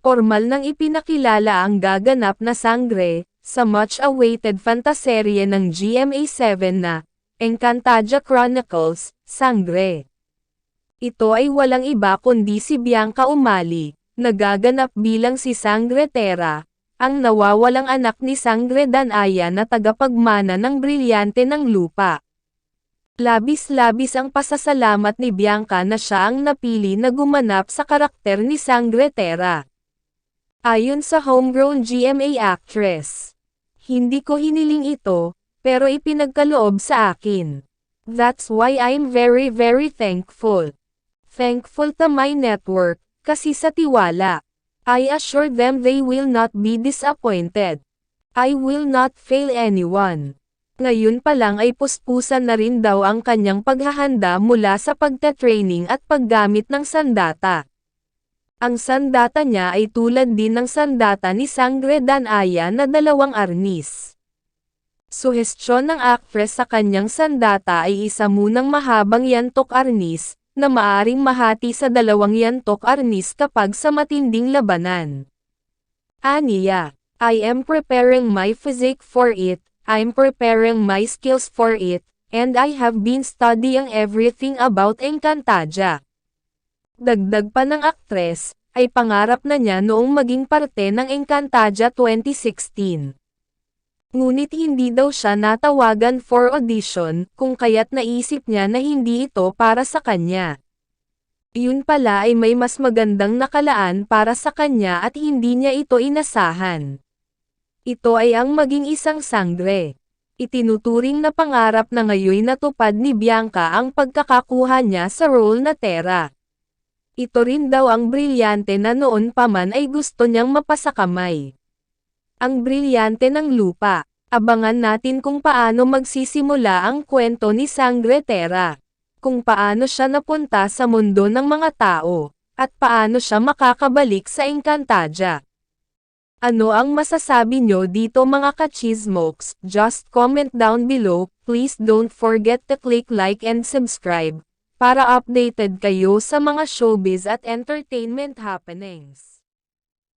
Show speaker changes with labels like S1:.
S1: Formal nang ipinakilala ang gaganap na sangre, sa much-awaited fantaserye ng GMA7 na, Encantadia Chronicles, Sangre. Ito ay walang iba kundi si Bianca Umali, nagaganap bilang si Sangre Terra, ang nawawalang anak ni Sangre Danaya na tagapagmana ng brilyante ng lupa. Labis-labis ang pasasalamat ni Bianca na siya ang napili na gumanap sa karakter ni Sangre Terra. Ayon sa homegrown GMA actress. Hindi ko hiniling ito, pero ipinagkaloob sa akin. That's why I'm very very thankful. Thankful to my network, kasi sa tiwala. I assure them they will not be disappointed. I will not fail anyone. Ngayon pa lang ay puspusan na rin daw ang kanyang paghahanda mula sa pagta-training at paggamit ng sandata. Ang sandata niya ay tulad din ng sandata ni Sangre Danaya na dalawang arnis. Suhestyon ng actress sa kanyang sandata ay isa munang mahabang yantok arnis, na maaring mahati sa dalawang yantok arnis kapag sa matinding labanan. Aniya, I am preparing my physique for it, I'm preparing my skills for it, and I have been studying everything about Encantadia. Dagdag pa ng aktres, ay pangarap na niya noong maging parte ng Encantadia 2016. Ngunit hindi daw siya natawagan for audition, kung kaya't naisip niya na hindi ito para sa kanya. Yun pala ay may mas magandang nakalaan para sa kanya at hindi niya ito inasahan. Ito ay ang maging isang sangre. Itinuturing na pangarap na ngayon natupad ni Bianca ang pagkakakuha niya sa role na Terra. Ito rin daw ang brilyante na noon pa man ay gusto niyang mapasakamay. Ang brilyante ng lupa. Abangan natin kung paano magsisimula ang kwento ni Sangre Terra. Kung paano siya napunta sa mundo ng mga tao, at paano siya makakabalik sa Encantadia. Ano ang masasabi nyo dito mga kachismokes? Just comment down below, please don't forget to click like and subscribe para updated kayo sa mga showbiz at entertainment happenings.